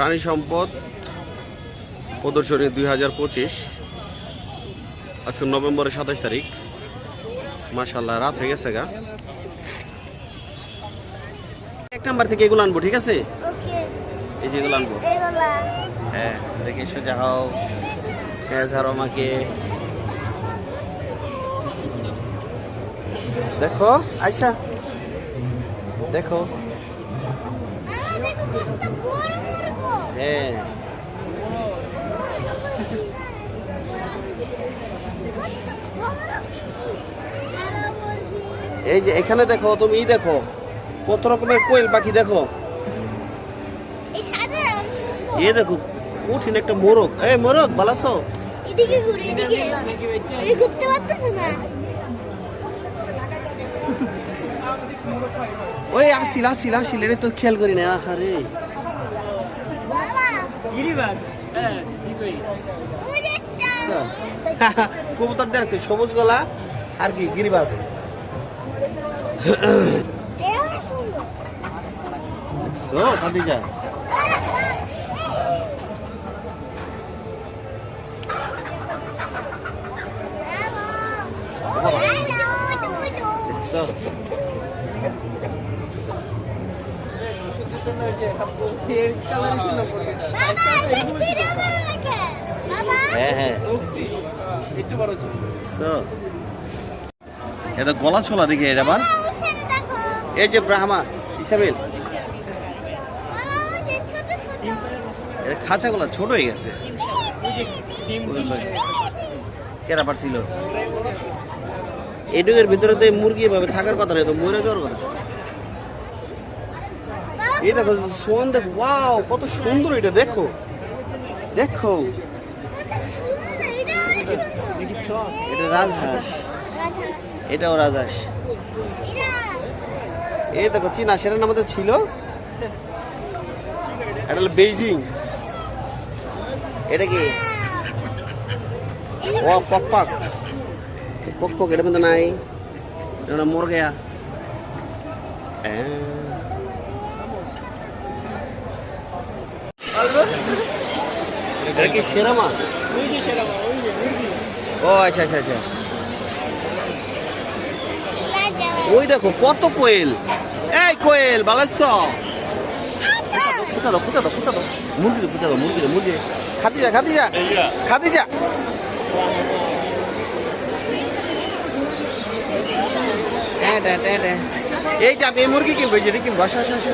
প্রাণী সম্পদ প্রদর্শনী দুই হাজার পঁচিশ। আজকে নভেম্বরের সাতাশ তারিখ। মাশাল্লাহ রাত হয়ে গেছে গা। এক নাম্বার থেকে এগুলো আনব ঠিক আছে? এই যে এগুলো আনব। হ্যাঁ দেখে সোজা হও। হ্যাঁ ধরো আমাকে। দেখো আচ্ছা দেখো আরে দেখো কত বড় মুরগ হ্যাঁ আরে মুরগি এই যে এখানে দেখো তুমি ই দেখো কত রকমের কোয়েল পাখি দেখো। এ দেখো কঠিন একটা মোরগ। এই মোরগ বালাসো। এদিকে ঘুরে এদিকে। এই ঘুরতে পারতেছ না? ওই আসিল আসিল আসিল এটা তো খেয়াল করি না আরে বাবা। গিরিবাজ হ্যাঁ ঠিকই ওই একটা। কবুতর দেখছে সবুজ গলা আর কি গিরিবাস। দেখছ খাদিজা হ্যাঁ হ্যাঁ। এটা গলা ছোলা দেখি এটা আবার। এই যে ব্রাহ্মা ইসাবেল খাঁচা গলা ছোট হয়ে গেছে। কেরা পারছিল? এটুকের ভিতরে তো মুরগি এভাবে থাকার কথা নয়, তো মরে যাওয়ার কথা। এই দেখো সোন দেখো, ওয়াও, কত সুন্দর এটা, দেখো। দেখো। এটা রাজহাঁস। এটাও রাজহাঁস। এই দেখো চীনা সেটার নাম তো ছিল। এটা হলো বেইজিং। এটা কি? ও পকপাক পকপক এটা মধ্যে নাই। এটা মর গেয়া এটা কি সেরা মাছ সেরা ও আচ্ছা আচ্ছা আচ্ছা। ওই দেখো কত কোয়েল। এই কোয়েল বালাচ্ছ খুঁচা দাও খুঁচা দাও খুঁচা দাও। মুরগি খুঁচা দাও মুরগি মুরগি খাতি যা খাতি যা খাতি যা এই যে এই মুরগি কিনবো এই যে এটা কিনবো। আসো আসো আসো।